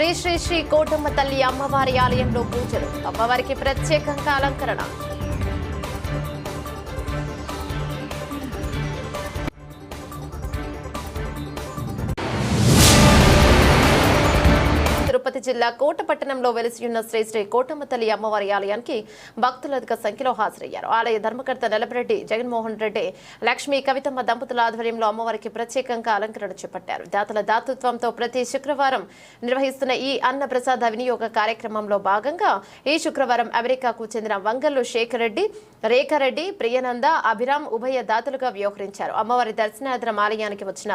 శ్రీ శ్రీ శ్రీ కోటమ్మ తల్లి అమ్మవారి ఆలయంలో పూజలు. అమ్మవారికి ప్రత్యేకంగా అలంకరణ. తిరుపతి జిల్లా కోటపట్టణంలో వెలిసియున్న శ్రీ శ్రీ కోటమ్మ తల్లి అమ్మవారి ఆలయానికి భక్తులు అధిక సంఖ్యలో హాజరయ్యారు. ఆలయ ధర్మకర్త నెలపరెడ్డి జగన్మోహన్ రెడ్డి లక్ష్మీ కవితమ్మ దంపతుల ఆధ్వర్యంలో అమ్మవారికి ప్రత్యేకంగా అలంకరణ చేపట్టారు. దాతల దాతృత్వంతో ప్రతి శుక్రవారం నిర్వహిస్తున్న ఈ అన్న ప్రసాద వినియోగ కార్యక్రమంలో భాగంగా ఈ శుక్రవారం అమెరికాకు చెందిన వంగల్లు శేఖర్ రెడ్డి రేఖారెడ్డి ప్రియానంద అభిరామ్ ఉభయ దాతలుగా వ్యవహరించారు. అమ్మవారి దర్శనార్థం ఆలయానికి వచ్చిన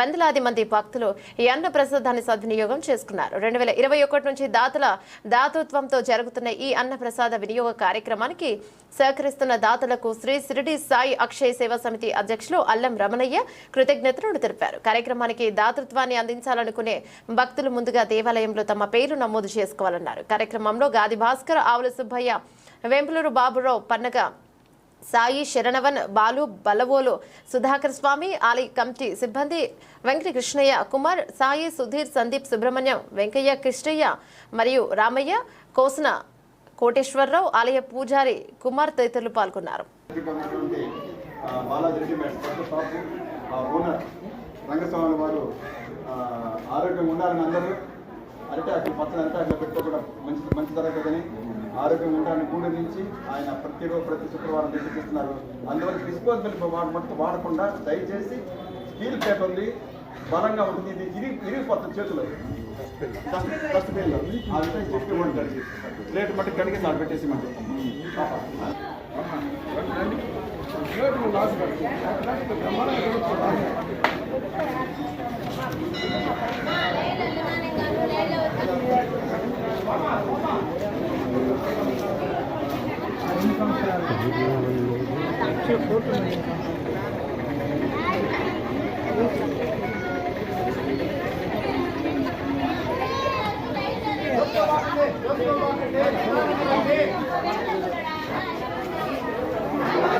వందలాది మంది భక్తులు ఈ అన్న ప్రసాదాన్ని సద్వినియోగం చేసుకున్నారు. రెండు వేల ఇరవై ఒకటి నుంచి దాతల దాతృత్వంతో జరుగుతున్న ఈ అన్న ప్రసాద వినియోగ కార్యక్రమానికి సహకరిస్తున్న దాతలకు శ్రీ సిరిడి సాయి అక్షయ సేవా సమితి అధ్యక్షులు అల్లం రమణయ్య కృతజ్ఞతలు తెలిపారు. కార్యక్రమానికి దాతృత్వాన్ని అందించాలనుకునే భక్తులు ముందుగా దేవాలయంలో తమ పేరు నమోదు చేసుకోవాలన్నారు. కార్యక్రమంలో గాది భాస్కర్ ఆవుల సుబ్బయ్య వెంపులూరు బాబురావు పన్నగ సాయి శరణవన్ బాలు బలవోలు సుధాకర్ స్వామి ఆలయ కమిటీ సిబ్బంది వెంకట కృష్ణయ్య కుమార్ సాయి సుధీర్ సందీప్ సుబ్రహ్మణ్యం వెంకయ్య కృష్ణయ్య మరియు రామయ్య కోసన కోటేశ్వరరావు ఆలయ పూజారి కుమార్ తదితరులు పాల్గొన్నారు. రంగస్వామి వారు ఉండాలని అందరూ పచ్చని అరిటాకులు పెడితే మంచి మంచి జరగదని ఆరోగ్యం ఉండాలని కూడా నుంచి ఆయన ప్రతిరోజు ప్రతి శుక్రవారం నిర్వహిస్తున్నారు అందువల్ల డిస్పోజబుల్ వాడు మొత్తం వాడకుండా దయచేసి స్టీల్ ప్లేట్ ఉంది బలంగా ఉంటుంది ఇది ఇరిగి ఇరిగిపోతుంది చేతిలో. డస్ట్బిన్లో ఆ విధంగా చెప్పి ప్లేట్ మట్టి కడిగి నాకు పెట్టేసి మంచి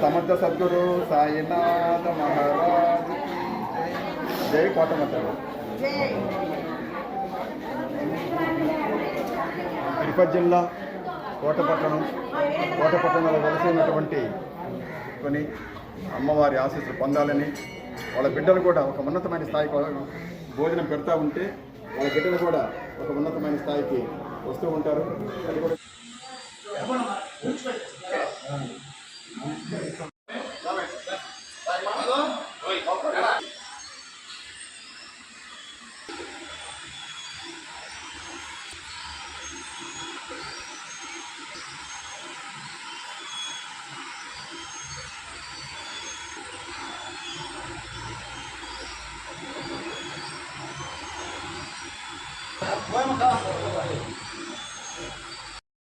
సమర్థ సద్గురు సాయినాథ మహారాజ్. జై కోటమతలు. తిరుపతి జిల్లా కోటపట్టణం కోటపట్టణంలో వెలసైనటువంటి కొన్ని అమ్మవారి ఆశీస్సులు పొందాలని వాళ్ళ బిడ్డలు కూడా ఒక ఉన్నతమైన స్థాయికి భోజనం పెడతా ఉంటే వాళ్ళ బిడ్డలు కూడా ఒక ఉన్నతమైన స్థాయికి వస్తూ ఉంటారు. అది కూడా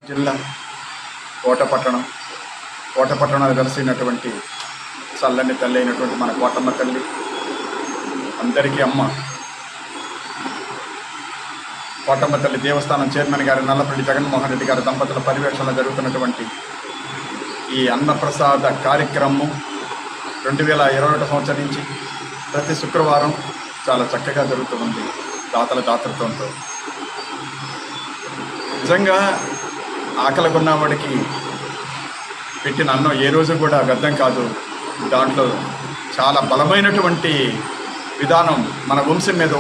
జిల్లా కోటపట్టణం కోటపట్టణాలు కలిసినటువంటి చల్లని తల్లి అయినటువంటి మన కోటమ్మ తల్లి అందరికీ అమ్మ. కోటమ్మ తల్లి దేవస్థానం చైర్మన్ గారి నల్లపల్లి జగన్మోహన్ రెడ్డి గారి దంపతుల పర్యవేక్షణలో జరుగుతున్నటువంటి ఈ అన్నప్రసాద కార్యక్రమం రెండు వేల ఇరవై ఒకటి సంవత్సరం నుంచి ప్రతి శుక్రవారం చాలా చక్కగా జరుగుతుంది దాతల దాతృత్వంతో. నిజంగా ఆకలి కొన్నవాడికి పెట్టిన అన్నం ఏ రోజు కూడా వ్యర్థం కాదు. దాంట్లో చాలా బలమైనటువంటి విధానం మన వంశం మీద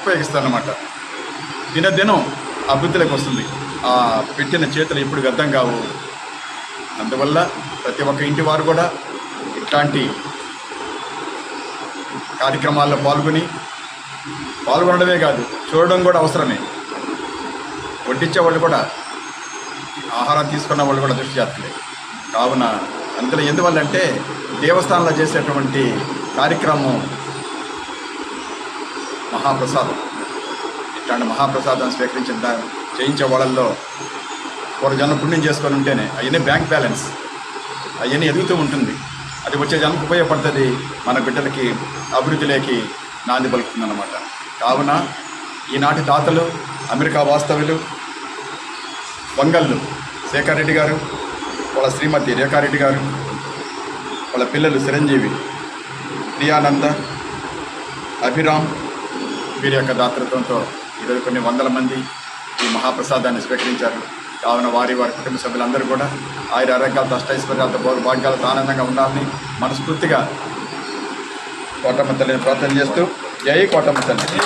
ఉపయోగిస్తారన్నమాట. దినదినం అభివృద్ధిలోకి వస్తుంది. ఆ పెట్టిన చేతులు ఎప్పుడు వ్యర్థం కావు. అందువల్ల ప్రతి ఒక్క ఇంటి వారు కూడా ఇట్లాంటి కార్యక్రమాల్లో పాల్గొని పాల్గొనడమే కాదు చూడడం కూడా అవసరమే. వడ్డించే వాళ్ళు కూడా ఆహారం తీసుకున్న వాళ్ళు కూడా దృష్టి చేస్తలేదు కావున అందులో ఎందువల్ల అంటే దేవస్థానంలో చేసేటువంటి కార్యక్రమం మహాప్రసాదం. ఇట్లాంటి మహాప్రసాదం స్వీకరించిన దా- చేయించే వాళ్ళల్లో ఒక జనం పుణ్యం చేసుకొని ఉంటేనే అవన్నీ బ్యాంక్ బ్యాలెన్స్. అవన్నీ ఎదుగుతూ ఉంటుంది. అది వచ్చే జనకు ఉపయోగపడుతుంది. మన బిడ్డలకి అభివృద్ధిలోకి నాంది పలుకుతుంది అన్నమాట కావున ఈనాటి తాతలు అమెరికా వాస్తవ్యులు వంగళ్ళు శేఖర్ రెడ్డి గారు వాళ్ళ శ్రీమతి రేఖారెడ్డి గారు వాళ్ళ పిల్లలు చిరంజీవి ప్రియానంద అభిరామ్ వీరి యొక్క దాతృత్వంతో ఈరోజు కొన్ని వందల మంది ఈ మహాప్రసాదాన్ని స్వీకరించారు. కావున వారి వారి కుటుంబ సభ్యులందరూ కూడా ఆయుర ఆరోగ్యాలతో అష్టైశ్వర్యాలతో భోగ భాగ్యాలతో ఆనందంగా ఉండాలని మనస్ఫూర్తిగా కోటమ్మ తల్లిని ప్రార్థన చేస్తూ జై కోటమ్మ తల్లి